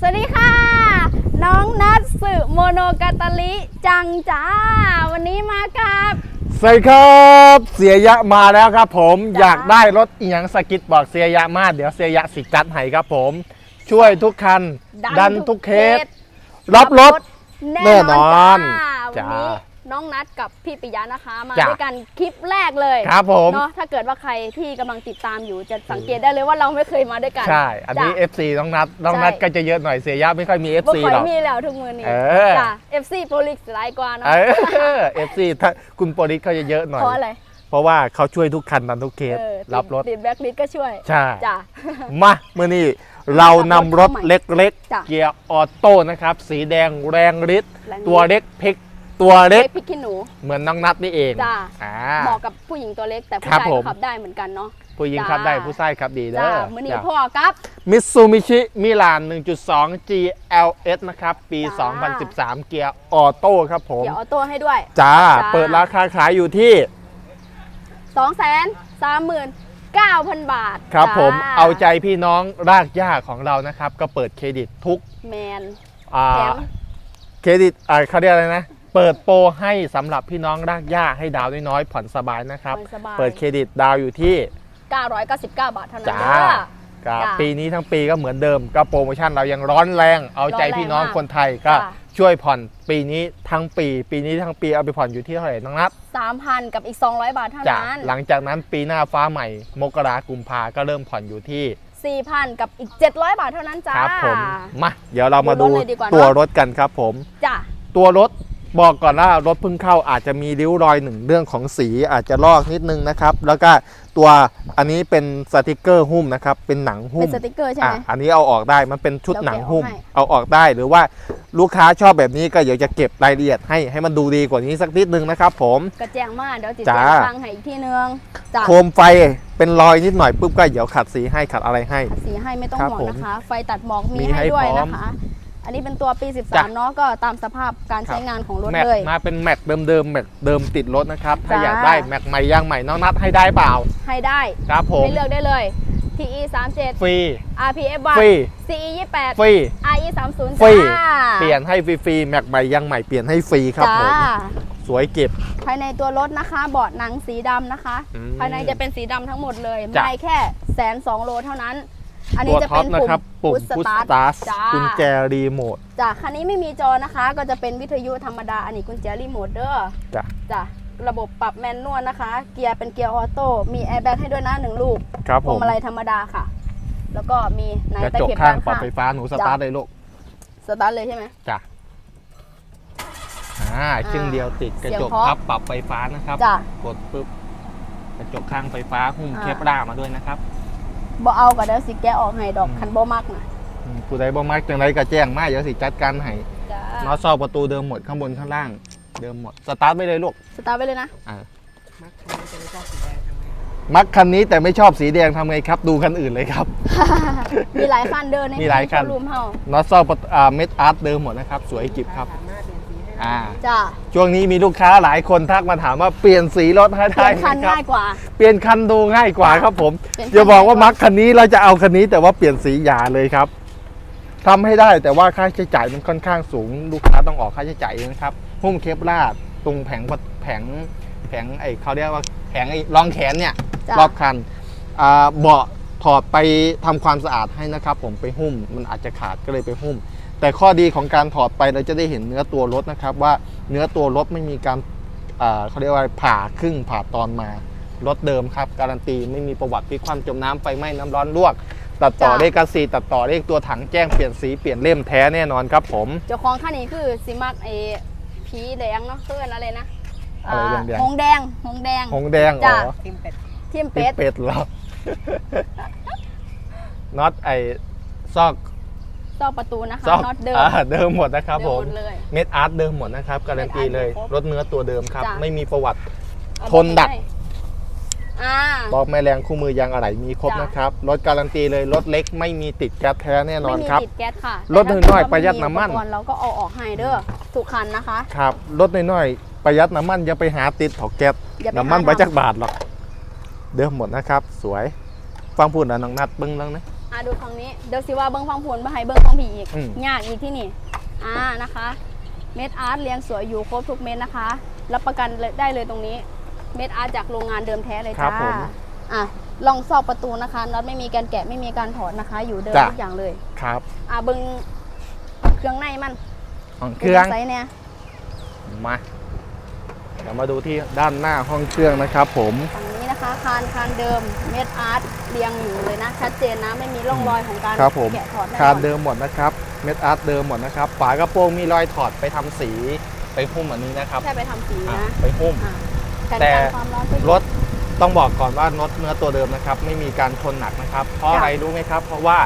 สวัสดีค่ะ น้องนัทสึโมโนกาตาลิจังจ้า วันนี้มากับ สวัสดีครับ เสียยะมาแล้วครับผมจ้าอยากได้รถอีหยังสกิดบอกเสียยะมาเดี๋ยวเสียยะสิจัดให้ครับผม ช่วยทุกคันดันทุกเคสรับรถ แน่แน่นนออนนจ้าวันจ้า นี้น้องนัทกับพี่ปิยะนะคะ มาจ้าด้วยกันคลิปแรกเลยครับผม เนาะถ้าเกิดว่าใครที่กำลังติดตามอยู่จะสังเกตได้เลยว่าเราไม่เคยมาด้วยกัน ใช่ อันนี้จ้ะ FC น้องนัดน้องนัดใช่ ก็จะเยอะหน่อยเสียยะไม่ค่อยมี บ่ FC ค่อยหรอก มีแล้วทุกมือนี้เออ จ้า FC โปรลิกหลายกว่าเนาะเออ FC ถ้าคุณโปรดิสเขาจะเยอะหน่อย เพราะอะไรเพราะว่าเขาช่วยทุกคันดันทุกเคส เออรับรถ ติดแบ็คลิสก็ช่วยใช่ จ้ามาเมื่อนี้เรานำรถเล็ก จ้ะๆ เกียร์ออโต้นะครับ สีแดงแรงฤทธิ์แรงฤทธิ์ตัวเล็กเพิก ตัวเล็กเล็กพริกขี้หนูเหมือนน้องนัดนี่เองจ้าอ่า เหมาะกับผู้หญิงตัวเล็กแต่ผู้ครับชายผก็มขับได้เหมือนกันเนาะ ผู้หญิงจ้าขับได้ผู้ชายขับดีเด้จ้าอมือนี้จ้ะพ่อกับ มิตซูมิชิมิลาน 1.2 GLS นะครับ ปี จ้า 2013 เกียร์ออโต้ครับผม เดี๋ยวออโต้ให้ด้วย จ้า จ้า เปิดราคาขายอยู่ที่ 2 3 3 9 0 0 บาทครับจ้ผมเอาใจพี่น้องรากหญ้าของเรานะครับ ก็เปิดเครดิตทุกแมน อ่าแถม เครดิตอ่าเขาเรียกอะไรนะ เปิดโปรให้สำหรับพี่น้องรากหญ้าให้ดาวน้อยๆผ่อนสบายนะครับ ผ่อนสบาย เปิดเครดิตดาวอยู่ที่ 999 บาทเท่านั้นจ้า เด้อ ครับจ้าปีนี้ทั้งปีก็เหมือนเดิมก็โปรโมชั่นเรายังร้อนแรง เอาใจพี่น้องคนไทยก็จ้าช่วยผ่อนปีนี้ทั้งปี ปีนี้ทั้งปีเอาไปผ่อนอยู่ที่เท่าไหร่น้องนับ3,000 กับอีก 200 บาทเท่าจ้ะนั้น หลังจากนั้นปีหน้าฟ้าใหม่ มกรากุมภาก็เริ่มผ่อนอยู่ที่4,000 กับอีก 700 บาทเท่านั้นจ้า ครับผมมาเดี๋ยวเรามาดูดูรถเลยดีกว่าเนอะ ตัวรถกันครับผม จ้าตัวรถ บอกก่อนว่ารถเพิ่งเข้าอาจจะมีริ้วรอยหนึ่งเรื่องของสีอาจจะลอกนิดนึงนะครับ แล้วก็ตัวอันนี้เป็นสติกเกอร์หุ้มนะครับ เป็นหนังหุ้เป็นมสติกเกอร์ใช่ไหมอะอันนี้เอาออกได้มันเป็นชุดเราหนังแกะหุ้มออกให้เอาออกได้หรือว่าลูกค้าชอบแบบนี้ก็เดี๋ยวจะเก็บรายละเอียดให้ให้มันดูดีกว่านี้สักนิดนึงนะครับ ผมกระแจงมาเดี๋ยวจิตจ้าแจ้งฟังให้อีกทีนึงจ้าโคมไฟเป็นรอยนิดหน่อยปุ๊บก็เดี๋ยวขัดสีให้ขัดอะไรให้สีให้ไม่ต้องครับห่วงผมนะคะ ไฟตัดหมอกมีมีให้ให้ด้วยพร้อมนะคะ อันนี้เป็นตัวปี จ้ะ 13เนาะก็ตามสภาพการใช้งานของรถแม็กเลย มาเป็นแม็กเดิมๆแม็กเดิมติดรถนะครับ ถ้าจ้า อยากได้แม็กใหม่ยางใหม่น้องนัดให้ได้เปล่า ให้ได้ครับผมให้เลือกได้เลย TE 37ฟรี RPF ฟรี 1 CE 28ฟรี RE 30ฟรี จ้าเปลี่ยนให้ฟรีๆแม็กใหม่ยางใหม่เปลี่ยนให้ฟรีครับจ้าผมสวยเก็บ ภายในตัวรถนะคะเบาะหนังสีดำนะคะ อืมภายในจะเป็นสีดำทั้งหมดเลยจ้ะ ไม่แค่แสนสองโลเท่านั้น อันตันี้วจะท็อเป็ปนนะปุ่มครับปุ่มพุชพุชสสตาตาร์ร์ทจ้ากุญแจรีโมทจ้ะคันนี้ไม่มีจอนะคะ ก็จะเป็นวิทยุธรรมดา อันนี้กุญแจรีโมทเด้อจ้ะจ้ะระบบปรับแมนนวลนะคะ เกียร์เป็นเกียร์ออโต้ มีแอร์แบ็กให้ด้วยนะหนึ่งลูกครับพผวงมมาลัยธรรมดาค่ะ แล้วก็มีในกระใต้จกเข็บข้างด้านปรับข้างไฟฟ้าหนูสตาร์ทเลยลูกสตาร์ทเลยใช่ไหม จ้ะอ่าเครื่องเดียวติดกระจกเสียงเพราะ พับปรับไฟฟ้านะครับ จ้ะ กดปุ๊บกระจกข้างไฟฟ้าหุ้มอ่า เคปล่ามาด้วยนะครับ บ่เอาก็เดี๋ยวสิแกะออกให้ดอกอืมคันบ่มักนะอืมผู้ใดบ่มักจังไรก็แจ้งมาเดี๋ยวสิจัดการให้จ้ะน็อตซอกประตูเดิมหมดข้างบนข้างล่าง เดิมหมดสตาร์ทไปเลยลูกสตาร์ทไปเลยนะ อ่ามักคันนี้แต่ไม่ชอบสีแดงทำไงครับ ดูคันอื่นเลยครับ มีหลายคันเดินในมีหลายคัน โชว์รูมเฮาน็อตซอกประตูอ่าเม็ดอาร์ตเดิมหมดนะครับ สวยกิบครับ อ่าจ้ะช่วงนี้มีลูกค้าหลายคนทักมาถามว่าเปลี่ยนสีรถให้เปลี่ได้ยนไหมคันครับง่ายกว่า เปลี่ยนคันดูง่ายกว่าครับผมเปลี่ยนคันอย่าบอกว่าง่ายกว่า มักคันนี้เราจะเอาคันนี้แต่ว่าเปลี่ยนสีอย่าเลยครับทำให้ได้แต่ว่าค่าใช้จ่ายมันค่อนข้างสูง ลูกค้าต้องออกค่าใช้จ่ายเองนะครับหุ้มเคปลาดตรงแผงประแผงแผงไอ้เขาเรียกว่าแผงไอ้รองแขนเนี่ย จ้ะ รอบคันอ่าเบาะถอดไปทำความสะอาดให้นะครับ ผมไปหุ้มมันอาจจะขาดก็เลยไปหุ้ม แต่ข้อดีของการถอดไปเราจะได้เห็นเนื้อตัวรถนะครับ ว่าเนื้อตัวรถไม่มีการอ่าเขาเรียกว่าผ่าครึ่งผ่าตอนมารถเดิมครับ การันตีไม่มีประวัติพลิกคว่ำจมน้ำไฟไหม้น้ำร้อนลวก ตัดต่อจ้ะเลขกระสีตัดต่อเลขตัวถังแจ้งเปลี่ยนสีเปลี่ยนเล่มแท้แน่นอนครับผมเจ้าของคันนี้คือสิมักไอ้ผีแดงเนาะเพื่อนอะไรนะอะไรแดงๆหงแดงหงแดงหงแดงอ๋จ้ะอทิมเป็เป็ดดเป็ดเหรอน็อตไอซอก ซอกประตูนะคะซอกน็อตเดิม อ่าเดิมหมดนะครับเดิผมมหมดเลยเม็ดอาร์ตเดิมหมดนะครับ การันตีเลย เม็ดอาร์ตรถเนื้อตัวเดิมครับ จ้ะ ไม่มีประวัติเอาทนดักให้อ่าบอกแม่แรงคู่มือยางอะไหล่มีครบจ้ะ นะครับ รถการันตีเลยรถเล็กไม่มีติดแก๊สแท้แน่นอนไม่มีครับติดแก๊สค่ะรถแต่ถ้าน้อยๆเกิประหยัดว่าน้ำมันอุปกรณ์เราก็เอาออกให้เด้อทุกคันนะคะ ครับ รถน้อยๆ ประหยัดน้ำมันอย่าไปหาติดเถาแก๊สอย่าไปน้ำมันหา ไปทำจากบาทหรอก เดิมหมดนะครับ สวย ฟังพูดนะน้องนัดเบิ้งแล้วนะ อะดูฝั่งนี้เดี๋ยวสิว่าเบิ้งฟังผลมาให้เบิ้งฟังผีอีกอืม ยากอีกที่นี่อ่านะคะ เม็ดอาร์ตเรียงสวยอยู่ครบทุกเม็ดนะคะ รับประกันเลยได้เลยตรงนี้ เม็ดอาร์ตจากโรงงานเดิมแท้เลยครัจ้าบผมอะลองซอกประตูนะคะน็อตไม่มีการแกะไม่มีการถอดนะคะ อยู่เดิมจ้ะ ทุกอย่างเลยครับอะเบิ้งเครื่องในมันของเครื่อง ไซส์เนี่ยมาเดี๋ยวมาดูที่ด้านหน้าห้องเครื่องนะครับผม ฝั่ง นี้นะคะคานคานเดิมเม็ดอาร์ตเรียงอยู่เลยนะชัดเจนนะไม่มีร่องรอยของการครับผมแกะถอดแน่นคานอนเดิมหมดนะครับเม็ดอาร์ตเดิมหมดนะครับฝากระโปรงมีรอยถอดไปทำสีไปหุ้มอันนี้นะครับแค่ไปทำสีอะนะไปหุ้มอะกันแต่กันความร้อนก็อยู่รถต้องบอกก่อนว่าน็อตเนื้อตัวเดิมนะครับ ไม่มีการชนหนักนะครับ เพราะจ้ะอะไรรู้ไหมครับ เพราะว่า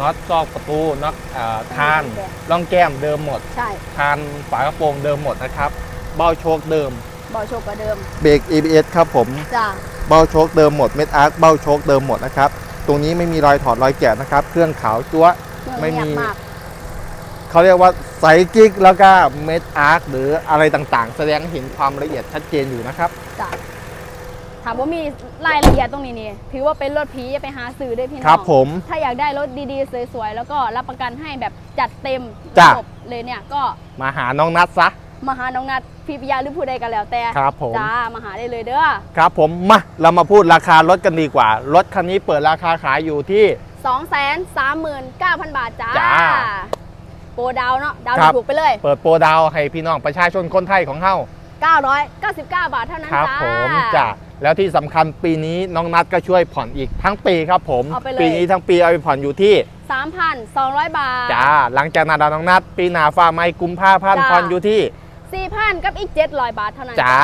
น็อตซอกประตูน็อตเอ่อคานแกะร่องแก้มเดิมหมดใช่คานฝากระโปรงเดิมหมดนะครับ เบ้าโชคเดิม บอโชกกว่าเดิม เบรก ABS ครับผม จ้ะเบ้าโชคเดิมหมด เม็ดอาร์คเบ้าโชคเดิมหมดนะครับ ตรงนี้ไม่มีรอยถอดรอยแกะนะครับ เครื่องขาวจั๊วเครื่องไม่มี เงียบมากเขาเรียกว่าใสกิ๊กแล้วก็เม็ดอาร์คหรืออะไรต่างๆ แสดงให้เห็นความละเอียดชัดเจนอยู่นะครับ จ้ะถามว่ามีรายละเอียดตรงนี้นี่ถือว่าเป็นรถผีอย่าไปหาซื้อด้วยพี่น้องครับผม ถ้าอยากได้รถดีๆ สวยๆ แล้วก็รับประกันให้แบบจัดเต็มจ้ะจบเลยเนี่ยก็มาหาน้องนัดซะ มาหาน้องนัดพี่ปิยาหรือผู้ใดกันแล้วแต่ครับผม จ้ามาหาได้เลยเด้อครับผมมาเรามาพูดราคารถกันดีกว่า รถคันนี้เปิดราคาขายอยู่ที่2 3 9 0 0 0บาทจ้าจ้าโปรดาวเนาะดาวครับ ถูกๆไปเลย เปิดโปรดาวให้พี่น้องประชาชนคนไทยของเฮา999 บาทเท่านั้นครับ จ้า ผมจ้ะแล้วที่สำคัญปีนี้น้องนัดก็ช่วยผ่อนอีกทั้งปีครับผมเอาไปเลยปีนี้ทั้งปีเอาไปผ่อนอยู่ที่3,200 บาท จ้าหลังจากนั้นน้องนัดปีหนาฟ้าไม่กุมภาพันธ์จ้า ผ่อนอยู่ที่ 4,000กับอีก 700 บาทเท่านั้นจ้า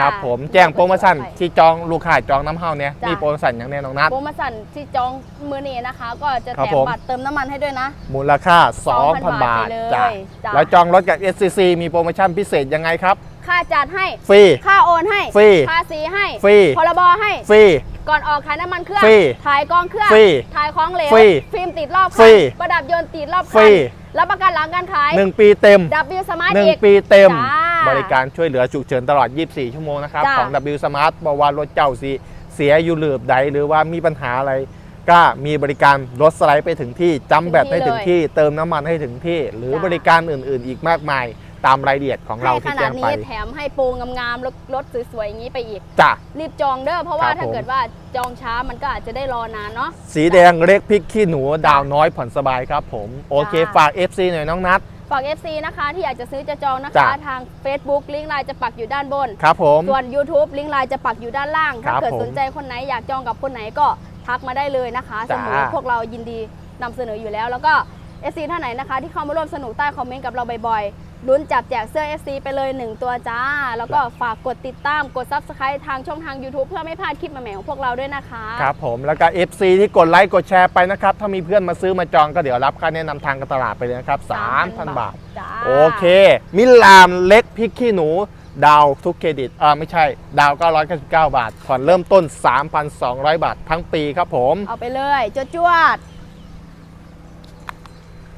ครับผมแจ้งโปรโมชั่นที่จองลูกค้าจองน้ำเฮาเนี่ยจ้ะมีโปรโมชั่นอย่างแน่น้องนัดโปรโมชั่นที่จองมือนี้นะคะ ก็จะครัแถบมผมบัตรเติมน้ำมันให้ด้วยนะ มูลค่า 2,000 2,000บาทไปเลยจ้าจ้ะแล้วจองรถกับ SCC มีโปรโมชั่นพิเศษยังไงครับ ค่าจัดให้ฟรีค่าโอนให้ฟรีภาษีให้ฟรีพรบให้ฟรีก่อนออกขายน้ำมันเครื่องฟรีถ่ายกองเครื่องฟรีถ่ายของเหลวฟรีฟิล์มติดรอบฟรีคันประดับยนต์ติดรอบฟคัรีน รับประกันหลังการขาย 1 ปีเต็ม W Smart หนึ่งอีกปีเต็ม จ้าบริการช่วยเหลือฉุกเฉินตลอด 24 ชั่วโมงนะครับ จ้า ของ W Smart บอกว่ารถเจ้าสีเสียอยู่หลืบใดหรือว่ามีปัญหาอะไร ก็มีบริการรถสไลด์ไปถึงที่จำแบตให้ถึงที่ เติมน้ำมันให้ถึงที่ หรือจ้าบริการอื่น ๆ อีกมากมาย ตามรายละเอียดของเราให้ขที่นาแจ้ดงนี้ไปแถมให้โปรงามๆรถรถสวยๆอย่างนี้ไปอีก จ้ะ รีบจองเด้อเพราะว่าครับถ้าผม เกิดว่าจองช้ามันก็อาจจะได้รอนานเนาะ สีแดงเล็กพริกขี้หนูดาวน้อยผ่อนสบายครับผม โอเค จ้าฝาก FC หน่อยน้องนัท ฝาก FC นะคะที่อยากจะซื้อจะจองนะจ้ะคะทาง Facebook ลิงก์ไลน์จะปักอยู่ด้านบน ครับผม ส่วน YouTube ลิงก์ไลน์จะปักอยู่ด้านล่าง ครัถ้าบเกิดผมสนใจคนไหนอยากจองกับคนไหนก็ทักมาได้เลยนะคะ เสจ้ามอพวกเรายินดีนำเสนออยู่แล้ว แล้วก็ FC ท่านไหนนะคะ ที่เข้ามาร่วมสนุกใต้คอมเมนต์กับเราบ่อยๆลุ้นจับแจกเสื้อ FC ไปเลย 1 ตัวจ้า แล้วก็ฝากกดติดตามกด Subscribe ทางช่องทาง YouTube เพื่อไม่พลาดคลิปใหม่ๆของพวกเราด้วยนะคะครับผมแล้วก็ FC ที่กดไลค์กดแชร์ไปนะครับ ถ้ามีเพื่อนมาซื้อมาจองก็เดี๋ยวรับค่าแนะนำทางการตลาดไปเลยนะครับ3,000 บาท จ้าโอเค มิลามเล็กพริกขี้หนู ดาวทุกเครดิตอ่าไม่ใช่ ดาว 999 บาทผ่อนเริ่มต้น 3,200 บาททั้งปีครับผม เอาไปเลยจวดๆ